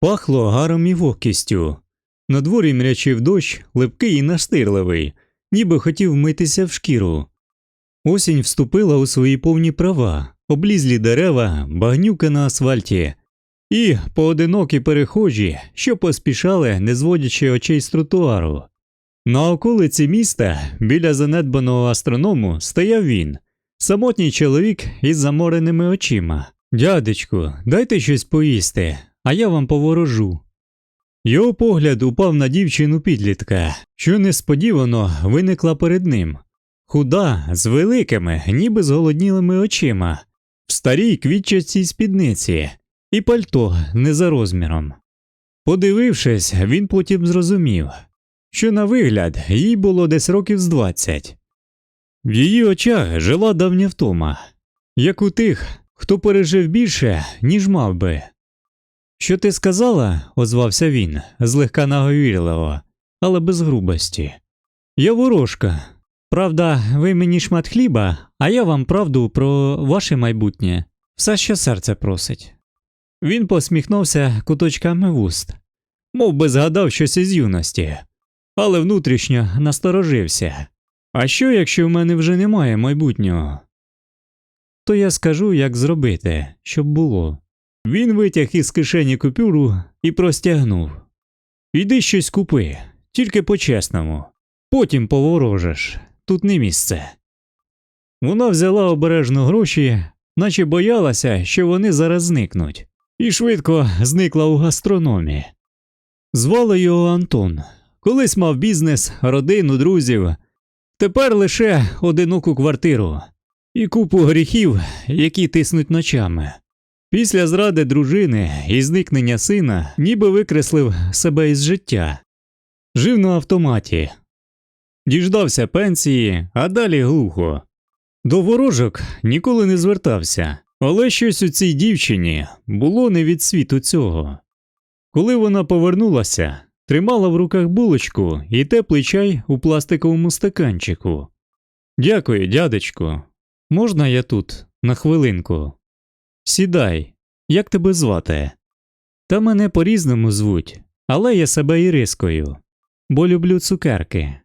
Пахло гаром і вогкістю. На дворі мрячив дощ, липкий і настирливий, ніби хотів митися в шкіру. Осінь вступила у свої повні права, облізлі дерева, багнюка на асфальті, і поодинокі перехожі, що поспішали, не зводячи очей з тротуару. На околиці міста, біля занедбаного астроному, стояв він, самотній чоловік із замореними очима. Дядечку, дайте щось поїсти, а я вам поворожу. Його погляд упав на дівчину підлітка, що несподівано виникла перед ним. Худа, з великими, ніби зголоднілими очима, в старій квітчастій спідниці і пальто не за розміром. Подивившись, він потім зрозумів, що на вигляд їй було десь років з двадцять. В її очах жила давня втома, як у тих, хто пережив більше, ніж мав би. Що ти сказала? озвався він, злегка наговірливо, але без грубості. Я ворожка. Правда, ви мені шмат хліба, а я вам правду про ваше майбутнє, все, що серце просить. Він посміхнувся куточками вуст, мов би згадав щось із юності, але внутрішньо насторожився. А що, якщо в мене вже немає майбутнього? То я скажу, як зробити, щоб було. Він витяг із кишені купюру і простягнув. Іди щось купи, тільки по-чесному. Потім поворожиш, тут не місце. Вона взяла обережно гроші, наче боялася, що вони зараз зникнуть, і швидко зникла у гастрономі. Звали його Антон. Колись мав бізнес, родину, друзів. Тепер лише одиноку квартиру і купу гріхів, які тиснуть ночами. Після зради дружини і зникнення сина ніби викреслив себе із життя. Жив на автоматі, діждався пенсії, а далі глухо. До ворожок ніколи не звертався, але щось у цій дівчині було не від світу цього. Коли вона повернулася, тримала в руках булочку і теплий чай у пластиковому стаканчику. Дякую, дядечку. Можна я тут на хвилинку? Сідай, як тебе звати? Та мене по різному звуть, але я себе Ірискою, бо люблю цукерки.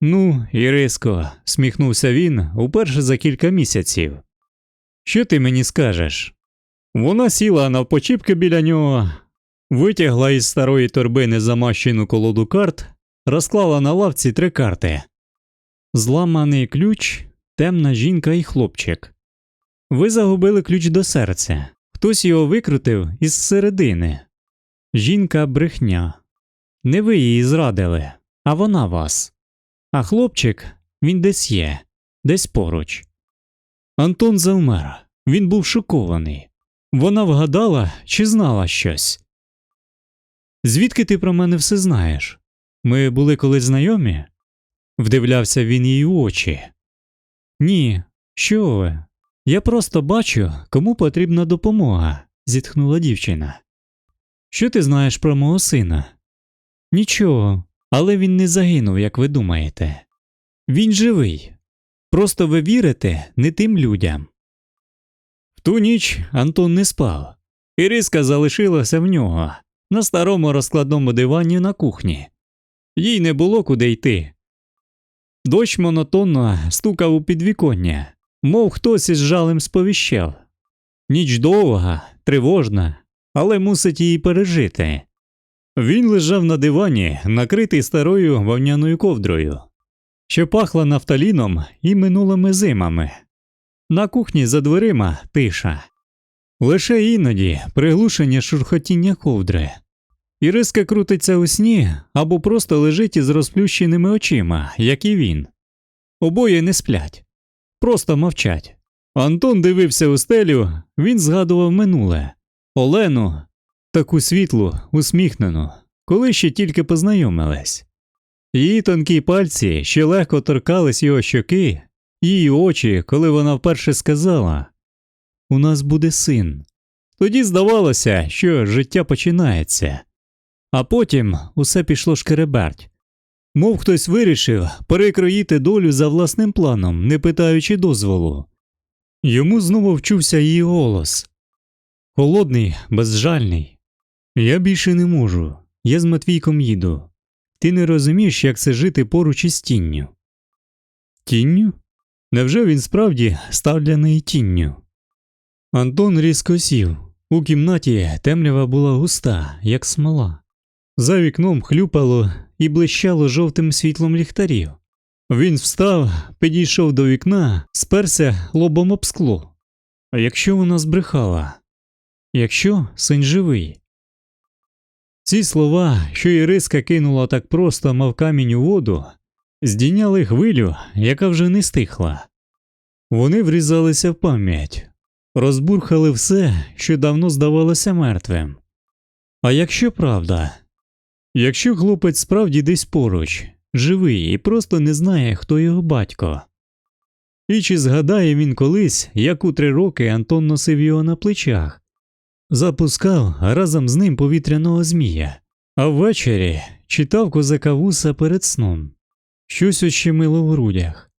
Ну, Іриско, сміхнувся він уперше за кілька місяців. Що ти мені скажеш? Вона сіла навпочіпки біля нього, витягла із старої торбини замащену колоду карт, розклала на лавці три карти. Зламаний ключ, темна жінка і хлопчик. Ви загубили ключ до серця. Хтось його викрутив із середини. Жінка брехня. Не ви її зрадили, а вона вас. А хлопчик він десь є, десь поруч. Антон завмер. Він був шокований. Вона вгадала чи знала щось. Звідки ти про мене все знаєш? Ми були колись знайомі? Вдивлявся він їй у очі. Ні, що ви? Я просто бачу, кому потрібна допомога, зітхнула дівчина. Що ти знаєш про мого сина? Нічого, але він не загинув, як ви думаєте. Він живий. Просто ви вірите не тим людям. В ту ніч Антон не спав. Іриска залишилася в нього на старому розкладному дивані на кухні. Їй не було куди йти. Дощ монотонно стукав у підвіконня, мов хтось із жалем сповіщав. Ніч довга, тривожна, але мусить її пережити. Він лежав на дивані, накритий старою вовняною ковдрою, що пахла нафталіном і минулими зимами. На кухні за дверима тиша. Лише іноді приглушення шурхотіння ковдри. Іриска крутиться у сні або просто лежить із розплющеними очима, як і він. Обоє не сплять, просто мовчать. Антон дивився у стелю, він згадував минуле Олену, таку світлу, усміхнену, коли ще тільки познайомились. Її тонкі пальці ще легко торкались його щоки, її очі, коли вона вперше сказала У нас буде син. Тоді здавалося, що життя починається, а потім усе пішло шкереберть. Мов хтось вирішив перекроїти долю за власним планом, не питаючи дозволу. Йому знову вчувся її голос холодний, безжальний. Я більше не можу. Я з Матвійком їду. Ти не розумієш, як це жити поруч із тінню. Тінню? Невже він справді став для неї тінню? Антон різко сів. У кімнаті темрява була густа, як смола. За вікном хлюпало і блищало жовтим світлом ліхтарів. Він встав, підійшов до вікна, сперся лобом об скло. А якщо вона збрехала? Якщо син живий? Ці слова, що Іриска кинула так просто, мав камінь у воду, здійняли хвилю, яка вже не стихла. Вони врізалися в пам'ять, розбурхали все, що давно здавалося мертвим. А якщо правда? Якщо хлопець справді десь поруч, живий і просто не знає, хто його батько. І чи згадає він колись, як у три роки Антон носив його на плечах, запускав разом з ним повітряного змія, а ввечері читав козака вуса перед сном. Щось ощемило в грудях.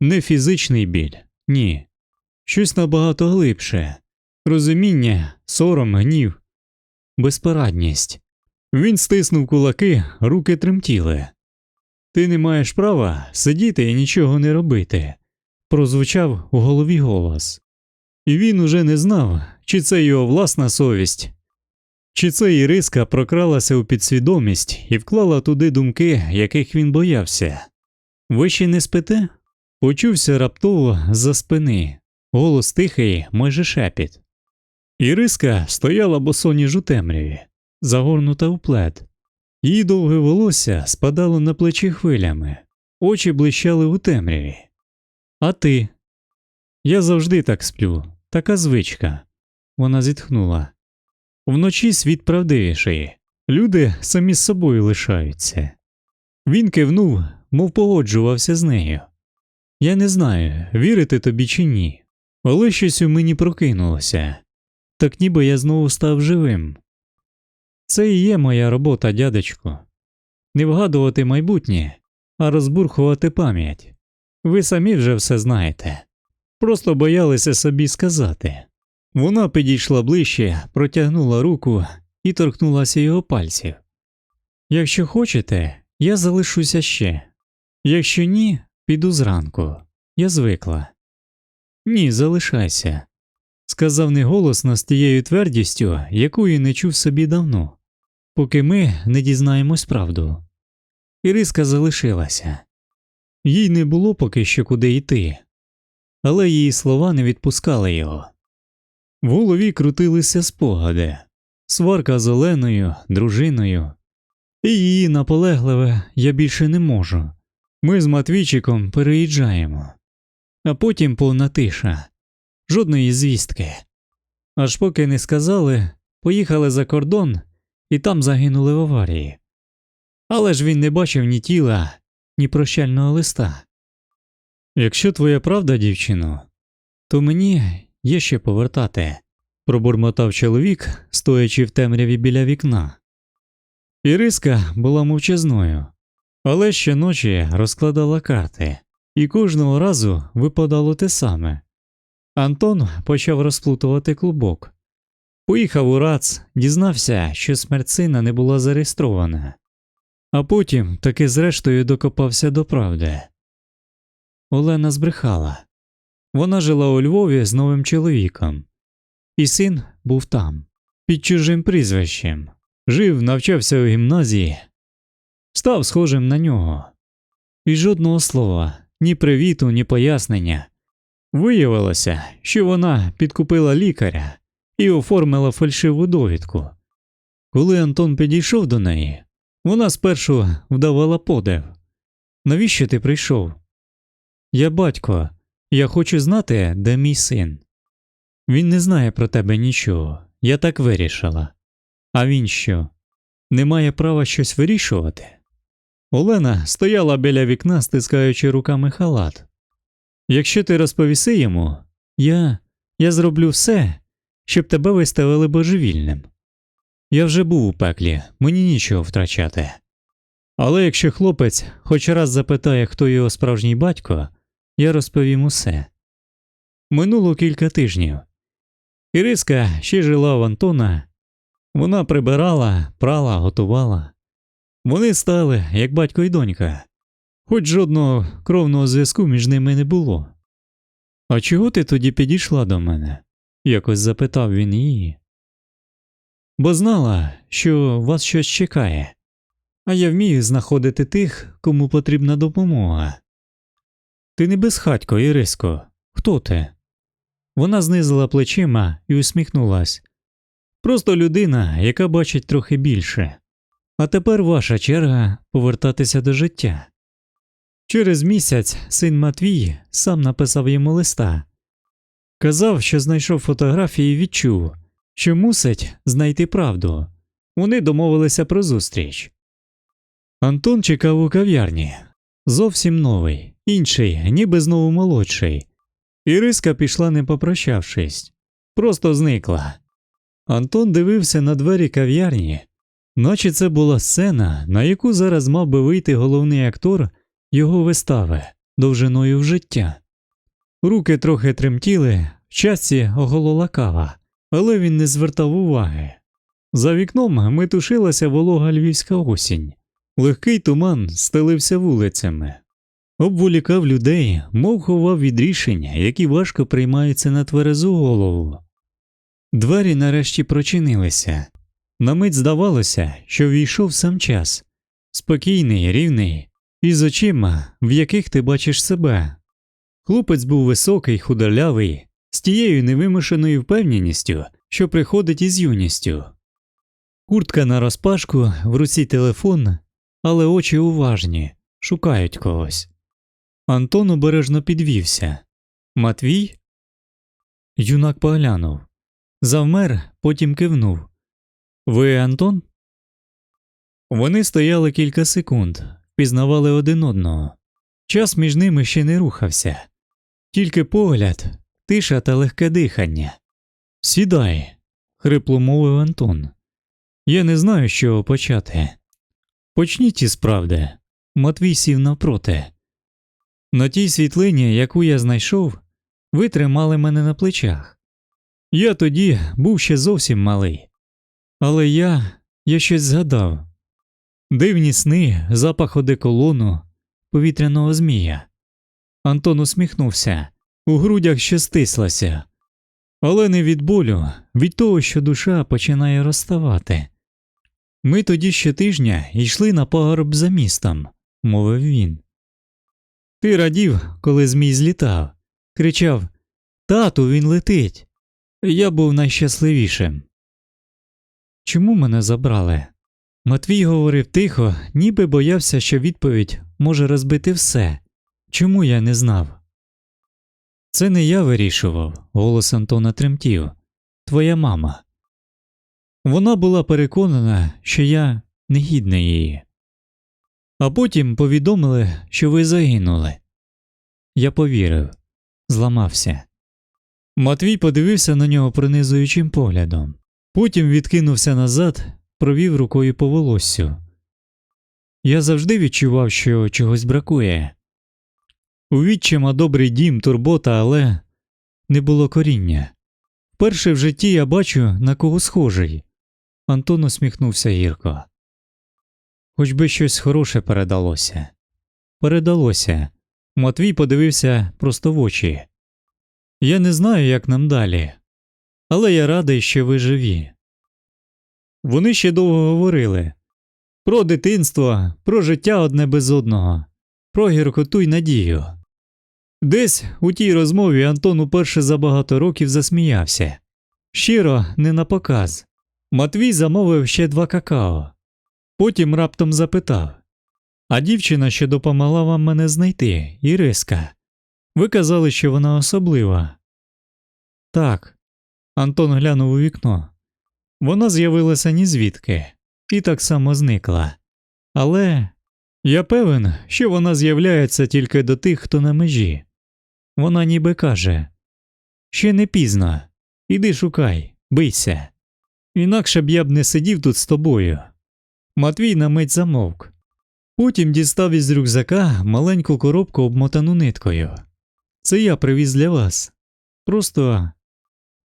Не фізичний біль, ні. Щось набагато глибше розуміння, сором, гнів, безпорадність. Він стиснув кулаки, руки тремтіли. Ти не маєш права сидіти і нічого не робити, прозвучав у голові голос. І він уже не знав, чи це його власна совість, чи це Іриска прокралася у підсвідомість і вклала туди думки, яких він боявся. Ви ще не спите? Почувся раптово з-за спини, голос тихий, майже шепіт. Іриска стояла босоніж у темряві, загорнута в плед. Її довге волосся спадало на плечі хвилями, очі блищали у темряві. А ти? Я завжди так сплю, така звичка. Вона зітхнула. Вночі світ правдивіший, люди самі з собою лишаються. Він кивнув, мов погоджувався з нею. Я не знаю, вірити тобі чи ні, але щось у мені прокинулося, так ніби я знову став живим. Це і є моя робота, дядечко. Не вгадувати майбутнє, а розбурхувати пам'ять. Ви самі вже все знаєте. Просто боялися собі сказати. Вона підійшла ближче, протягнула руку і торкнулася його пальців. Якщо хочете, я залишуся ще. Якщо ні, піду зранку. Я звикла. Ні, залишайся, сказав неголосно з тією твердістю, якої не чув собі давно, поки ми не дізнаємось правду. Іриска залишилася. Їй не було поки що куди йти, але її слова не відпускали його. В голові крутилися спогади, сварка з Оленою, дружиною, і її наполегливе я більше не можу. Ми з Матвійчиком переїжджаємо, а потім повна тиша, жодної звістки. Аж поки не сказали, поїхали за кордон і там загинули в аварії. Але ж він не бачив ні тіла, ні прощального листа. Якщо твоя правда, дівчино, то мені є ще повертати, пробурмотав чоловік, стоячи в темряві біля вікна. Іриска була мовчазною, але щоночі розкладала карти, і кожного разу випадало те саме. Антон почав розплутувати клубок. Поїхав у РАЦ, дізнався, що смерть сина не була зареєстрована, а потім таки зрештою докопався до правди. Олена збрехала. Вона жила у Львові з новим чоловіком, і син був там, під чужим прізвищем, жив, навчався у гімназії, став схожим на нього. І жодного слова, ні привіту, ні пояснення. Виявилося, що вона підкупила лікаря і оформила фальшиву довідку. Коли Антон підійшов до неї, вона спершу вдавала подив. Навіщо ти прийшов? Я батько, я хочу знати, де мій син. Він не знає про тебе нічого, я так вирішила. А він що? Не має права щось вирішувати? Олена стояла біля вікна, стискаючи руками халат. Якщо ти розповіси йому, я я зроблю все, щоб тебе виставили божевільним. Я вже був у пеклі, мені нічого втрачати. Але якщо хлопець хоч раз запитає, хто його справжній батько, я розповім усе. Минуло кілька тижнів. Іриска ще жила в Антона Вона прибирала, прала, готувала. Вони стали, як батько і донька, хоч жодного кровного зв'язку між ними не було. А чого ти тоді підійшла до мене? Якось запитав він її. Бо знала, що вас щось чекає, а я вмію знаходити тих, кому потрібна допомога. Ти не безхатько, Іриско. Хто ти? Вона знизила плечима і усміхнулась. Просто людина, яка бачить трохи більше. А тепер ваша черга повертатися до життя. Через місяць син Матвій сам написав йому листа. Казав, що знайшов фотографії і відчув, що мусить знайти правду. Вони домовилися про зустріч. Антон чекав у кав'ярні. Зовсім новий, інший, ніби знову молодший. Іриска пішла, не попрощавшись, просто зникла. Антон дивився на двері кав'ярні, наче це була сцена, на яку зараз мав би вийти головний актор його вистави довжиною в життя. Руки трохи тремтіли, в часі оголола кава, але він не звертав уваги. За вікном метушилася волога львівська осінь, легкий туман стелився вулицями, обволікав людей, мов ховав від рішень, які важко приймаються на тверезу голову. Двері нарешті прочинилися. На мить здавалося, що війшов сам час спокійний, рівний, і з очима, в яких ти бачиш себе. Хлопець був високий, худолявий, з тією невимушеною впевненістю, що приходить із юністю. Куртка наразпашку, в руці телефон, але очі уважні, шукають когось. Антон обережно підвівся. Матвій? Юнак поглянув. Завмер, потім кивнув. Ви Антон? Вони стояли кілька секунд, впізнавали один одного. Час між ними ще не рухався, тільки погляд, тиша та легке дихання. Сідай, хрипло мовив Антон. Я не знаю, з чого почати. Почніть із правди. Матвій сів навпроти. На тій світлині, яку я знайшов, ви тримали мене на плечах. Я тоді був ще зовсім малий. Але я, я щось згадав дивні сни, запах одеколону, повітряного змія. Антон усміхнувся, у грудях ще стислося, але не від болю, від того, що душа починає розставати. Ми тоді щотижня йшли на пагорб за містом, мовив він. Ти радів, коли змій злітав, кричав Тату, він летить. Я був найщасливішим. Чому мене забрали? Матвій говорив тихо, ніби боявся, що відповідь може розбити все. Чому я не знав? Це не я вирішував, голос Антона тремтів. Твоя мама. Вона була переконана, що я негідний її. А потім повідомили, що ви загинули. Я повірив, зламався. Матвій подивився на нього пронизуючим поглядом, потім відкинувся назад, провів рукою по волоссю. Я завжди відчував, що чогось бракує. У відчима добрий дім, турбота, але не було коріння. Вперше в житті я бачу, на кого схожий. Антон усміхнувся гірко. Хоч би щось хороше передалося. Передалося. Матвій подивився просто в очі. Я не знаю, як нам далі, але я радий, що ви живі. Вони ще довго говорили про дитинство, про життя одне без одного, про гіркоту й надію. Десь у тій розмові Антон уперше за багато років засміявся щиро, не на показ. Матвій замовив ще два какао. Потім раптом запитав А дівчина, що допомогла вам мене знайти, Іриска. Ви казали, що вона особлива. Так. Антон глянув у вікно. Вона з'явилася ні звідки і так само зникла. Але я певен, що вона з'являється тільки до тих, хто на межі. Вона ніби каже Ще не пізно, іди шукай, бийся. Інакше б я б не сидів тут з тобою. Матвій на мить замовк. Потім дістав із рюкзака маленьку коробку обмотану ниткою. Це я привіз для вас. Просто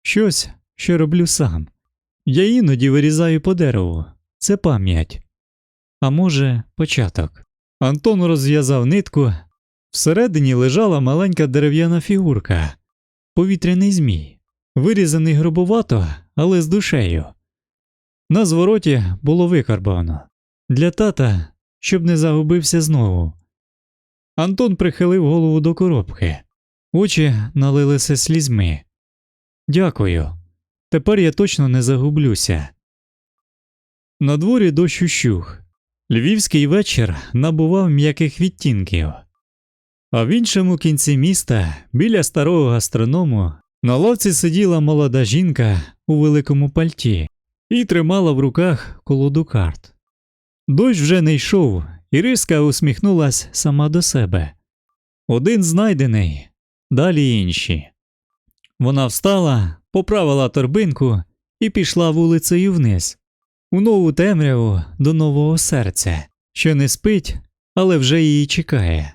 щось, що роблю сам. Я іноді вирізаю по дереву. Це пам'ять. А може, початок. Антон розв'язав нитку. Всередині лежала маленька дерев'яна фігурка, повітряний змій, вирізаний грубовато, але з душею. На звороті було викарбовано для тата, щоб не загубився знову. Антон прихилив голову до коробки, очі налилися слізьми. Дякую. Тепер я точно не загублюся. На дворі дощ. Львівський вечір набував м'яких відтінків. А в іншому кінці міста, біля старого гастроному, на лавці сиділа молода жінка у великому пальті і тримала в руках колоду карт. Дощ вже не йшов, і Риска усміхнулась сама до себе. Один знайдений, далі інші. Вона встала, поправила торбинку і пішла вулицею вниз, у нову темряву до нового серця, що не спить, але вже її чекає.